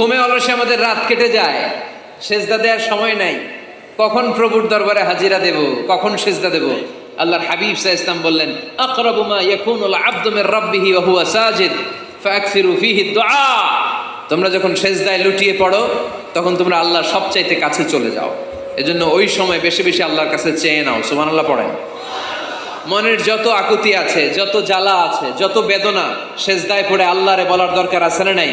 ঘুমে অলসে আমাদের রাত কেটে যায়। সেজদা দেওয়ার সময় নাই। কখন প্রভুর দরবারে হাজিরা দেব? কখন সেজদা দেব? আল্লাহর হাবিব সাহ ইসলাম বললেন আকরাবুমা ইয়াকুনুল আব্দু মির রাব্বিহি ওয়া হুয়া সাজিদ ফাকসিরু ফিহি দুআ। তোমরা যখন সেজদায় লুটিয়ে পড়ো, তখন তোমরা আল্লাহর সবচাইতে কাছে চলে যাও। এজন্য ওই সময় বেশি বেশি আল্লাহর কাছে চেয়ে নাও। সুবহানাল্লাহ পড়েন। মনের যত আকুতি আছে, যত জ্বালা আছে, যত বেদনা, সেজদায় পড়ে আল্লাহরে বলার দরকার আছে না নাই?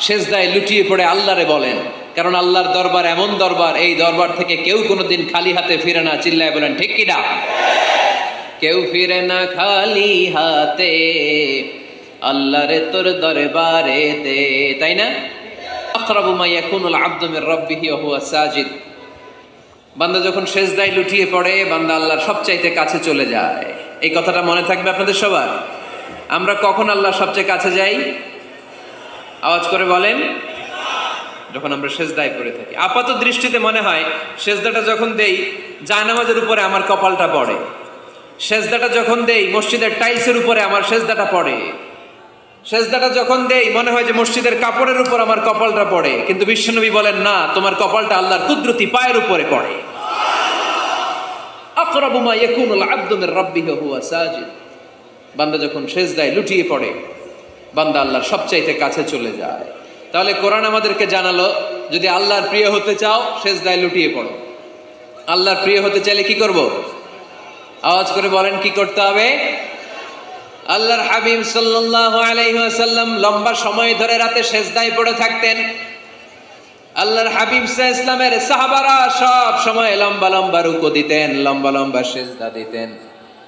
সেজদায় লুটিয়ে পড়ে আল্লাহরে বলেন। কারণ আল্লাহর দরবার এমন দরবার, এই দরবার থেকে কেউ কোনোদিন খালি হাতে ফিরে না। চিল্লায় বলেন, ঠিক কিনা কেউ ফিরে না খালি হাতে। আল্লাহ আল্লাহরে তোর দরবারেতে, তাই না? আকরাবু মা ইয়াকুনুল আবদু মির রাব্বিহি ওয়া হুয়া সাজিদ। বান্দা যখন সেজদায় লুটিয়ে পড়ে, বান্দা আল্লাহর সবচাইতে কাছে চলে যায়। এই কথাটা মনে থাকবে আপনাদের সবার? আমরা কখন আল্লাহর সবচেয়ে কাছে যাই? আওয়াজ করে বলেন। যখন আমরা সেজদায় করে থাকি। আপাত দৃষ্টিতে মনে হয়, সেজদাটা যখন দেই, জায়নামাজের উপরে আমার কপালটা পড়ে। সেজদাটা যখন দেই, মসজিদের টাইলসের উপরে আমার সেজদাটা পড়ে। সেজদাটা যখন দেই, মনে হয় যে মসজিদের কাপড়ের উপর আমার কপালটা পড়ে। কিন্তু বিশ্বনবী বলেন, না, তোমার কপালটা আল্লাহর কুদরতি পায়ের উপরে পড়ে। আকরাবু মা ইয়াকুনুল আবদু মির রাব্বিহি হুয়া সাজিদ। বান্দা যখন সেজদায় লুটিয়ে পড়ে বান্দা আল্লাহর সবচাইতে কাছে চলে যায়। তাহলে কোরআন আমাদেরকে জানালো, যদি আল্লাহর প্রিয় হতে চাও, সেজদায় লুটিয়ে পড়ো। আল্লাহর প্রিয় হতে চাইলে কি করব? আওয়াজ করে বলেন, কি করতে হবে? আল্লাহর হাবিব সাল্লাল্লাহু আলাইহি ওয়াসাল্লাম লম্বা সময় ধরে রাতে সেজদায় পড়ে থাকতেন। আল্লাহর হাবিব সাহ ইসলামের সাহাবারা সব সময় লম্বা লম্বা রুকু দিতেন, লম্বা লম্বা সেজদা দিতেন।